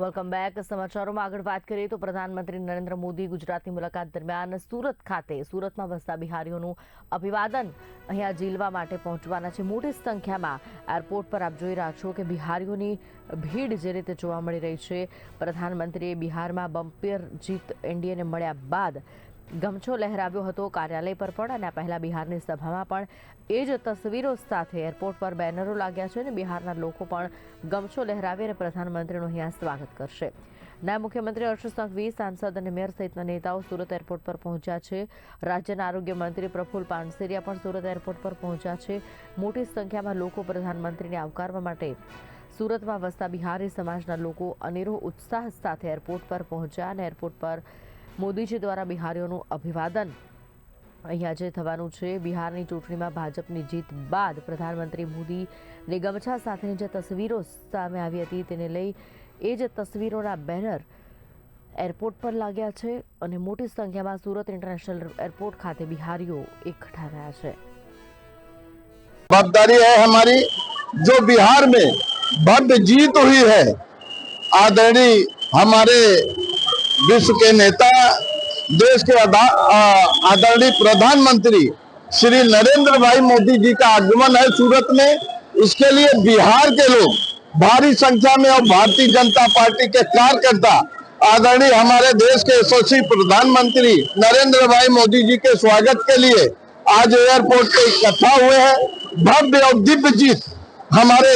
Welcome back સમાચારોમાં આગળ વાત કરીએ તો પ્રધાનમંત્રી નરેન્દ્ર મોદી ગુજરાતની મુલાકાત દરમિયાન સુરત ખાતે, સુરતમાં વસતા બિહારીઓનું અભિવાદન અહીંયા ઝીલવા માટે પહોંચવાના છે. મોટી સંખ્યામાં એરપોર્ટ પર આપ જોઈ રહ્યા છો કે બિહારીઓની ભીડ જે રીતે જોવા મળી રહી છે. પ્રધાનમંત્રીએ બિહારમાં બમ્પિયર જીત એનડીએને મળ્યા બાદ ગમછો લહેરાવ્યો હતો કાર્યાલય પર પણ અને પહેલા બિહારની સભામાં પણ એ જ તસવીરો સાથે એરપોર્ટ પર બેનરો લાગ્યા છે અને બિહારના લોકો પણ ગમછો લહેરાવી અને પ્રધાનમંત્રીનું અહીંયા સ્વાગત કરશે. નાયબ મુખ્યમંત્રી હર્ષ સંઘવી સાંસદ અને મેયર સહિતના નેતાઓ સુરત એરપોર્ટ પર પહોંચ્યા છે. રાજ્યના આરોગ્ય મંત્રી પ્રફુલ પાનસેરિયા પણ સુરત એરપોર્ટ પર પહોંચ્યા છે. મોટી સંખ્યામાં લોકો પ્રધાનમંત્રીને આવકારવા માટે સુરતમાં વસતા બિહારી સમાજના લોકો અનેરો ઉત્સાહ સાથે એરપોર્ટ પર પહોંચ્યા અને એરપોર્ટ પર મોદીજી દ્વારા બિહારીઓનું અભિવાદન અહીંયા જે થવાનું છે બિહારની ચૂંટણીમાં ભાજપની જીત બાદ પ્રધાનમંત્રી મોદીની ગમછા સાથેની જે તસવીરો સામે આવી હતી તેને લઈ એ જ તસવીરોના બેનર એરપોર્ટ પર લાગ્યા છે અને મોટી સંખ્યામાં સુરત ઇન્ટરનેશનલ એરપોર્ટ ખાતે બિહારીઓ એકઠા થયા છે जवाबदारी है हमारी जो बिहार में भव्य जीत हुई है आदरणीय हमारे विश्व के नेता देश के आदरणीय प्रधानमंत्री श्री नरेंद्र भाई मोदी जी का आगमन है सूरत में। इसके लिए बिहार के लोग भारी संख्या में और भारतीय जनता पार्टी के कार्यकर्ता, आदरणीय हमारे देश के यशस्वी प्रधानमंत्री नरेंद्र भाई मोदी जी के स्वागत के लिए आज एयरपोर्ट पे इकट्ठा हुए हैं। भव्य और दिव्य जीत हमारे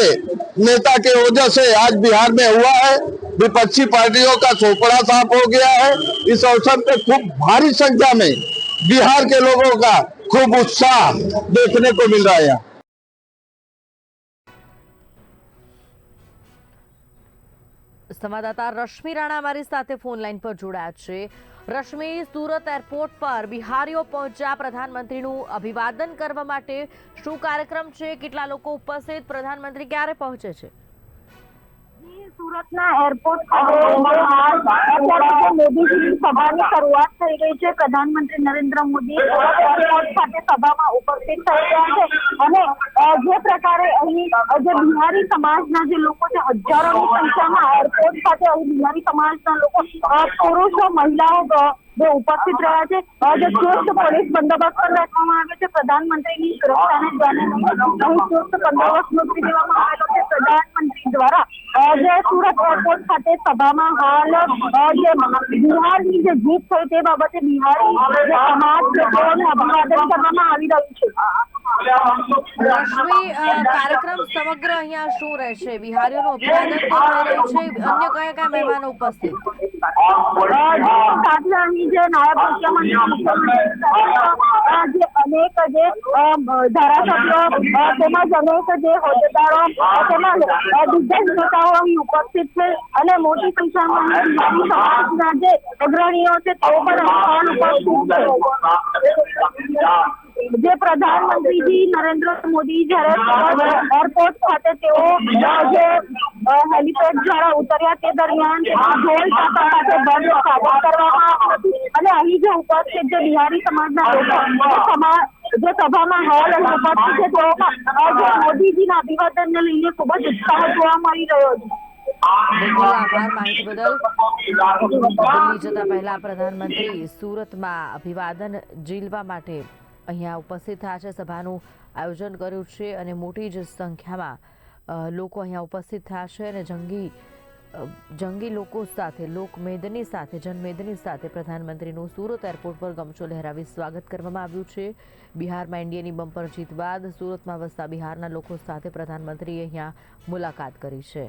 नेता के वजह से आज बिहार में हुआ है। विपक्षी पार्टियों का चौपड़ा साफ हो गया है इस अवसर पे खूब भारी संख्या में बिहार के लोगों का खूब उत्साह देखने को मिल रहा है यहाँ। સંવાદદાતા રશ્મિ રાણા અમારી સાથે ફોન લાઈન પર જોડાયા છે રશ્મિ સુરત એરપોર્ટ પર બિહારીઓ પહોંચ્યા પ્રધાનમંત્રીનું અભિવાદન કરવા માટે શું કાર્યક્રમ છે કેટલા લોકો ઉપસ્થિત પ્રધાનમંત્રી ક્યારે પહોંચે છે સુરતના એરપોર્ટ મોદીજીની સભાની શરૂઆત થઈ ગઈ છે, પ્રધાનમંત્રી નરેન્દ્ર મોદી એરપોર્ટ ખાતે સભામાં ઉપસ્થિત થઈ રહ્યા છે અને જે પ્રકારે અહીં જે બિહારી સમાજના જે લોકો છે, હજારોની સંખ્યામાં એરપોર્ટ ખાતે અહીં બિહારી સમાજના લોકો પુરુષો, મહિલાઓ જે ઉપસ્થિત રહ્યા છે. જે ચુસ્ત પોલીસ બંદોબસ્ત પણ રાખવામાં આવ્યો છે. પ્રધાનમંત્રીની સુરક્ષાને ધ્યાને ચુસ્ત બંદોબસ્ત મૂકી દેવામાં આવેલો છે. પ્રધાનમંત્રી દ્વારા જે સુરત એરપોર્ટ ખાતે સભામાં હાલ જે બિહારની જે જીત થઈ તે બાબતે બિહારી સમાજ તેઓને અભિવાદન કરવામાં આવી રહ્યું છે. રશ્મિ કાર્યક્રમ સમગ્ર અહીંયા શું રહેશે? બિહારીઓનું અભિવાદન થઈ છે? અન્ય કયા કયા મહેમાનો ઉપસ્થિત? સાથે અહીં જે નાયબ મુખ્યમંત્રી જે અનેક જે ધારાસભ્યો તેમજ અનેક જે હોદ્દેદારો તેમજ દિગ્ગજ નેતાઓ અહીં ઉપસ્થિત છે અને મોટી સંખ્યામાં બિહારી સમાજના જે અગ્રણીઓ છે તેઓ પણ અહીં ઉપસ્થિત છે. જે પ્રધાનમંત્રીજી નરેન્દ્ર મોદી જયારે એરપોર્ટ ખાતે તેઓ જે હેલિપેડ દ્વારા ઉતર્યા તે દરમિયાન ઢોલ તાતા સાથે બંધ સ્વાગત કરવામાં અને અહીં જે ઉપસ્થિત જે બિહારી સમાજના લોકો જે સભામાં હોલ અને ઉપસ્થિત છે તેઓમાં જે મોદીજીના અભિવાદનને લઈને ખૂબ જ ઉત્સાહ જોવા મળી રહ્યો છે. પહેલા પ્રધાનમંત્રી સુરતમાં અભિવાદન ઝીલવા માટે અહીંયા ઉપસ્થિત થયા છે. સભાનું આયોજન કર્યું છે અને મોટી જ સંખ્યામાં લોકો અહીંયા ઉપસ્થિત થયા છે અને જંગી જંગી લોકો સાથે, લોકમેદની સાથે, જનમેદની સાથે પ્રધાનમંત્રીનું સુરત એરપોર્ટ પર ગમછો લહેરાવી સ્વાગત કરવામાં આવ્યું છે. બિહારમાં એનડીએની બમ્પર જીત બાદ સુરતમાં વસતા બિહારના લોકો સાથે પ્રધાનમંત્રીએ અહીંયા મુલાકાત કરી છે.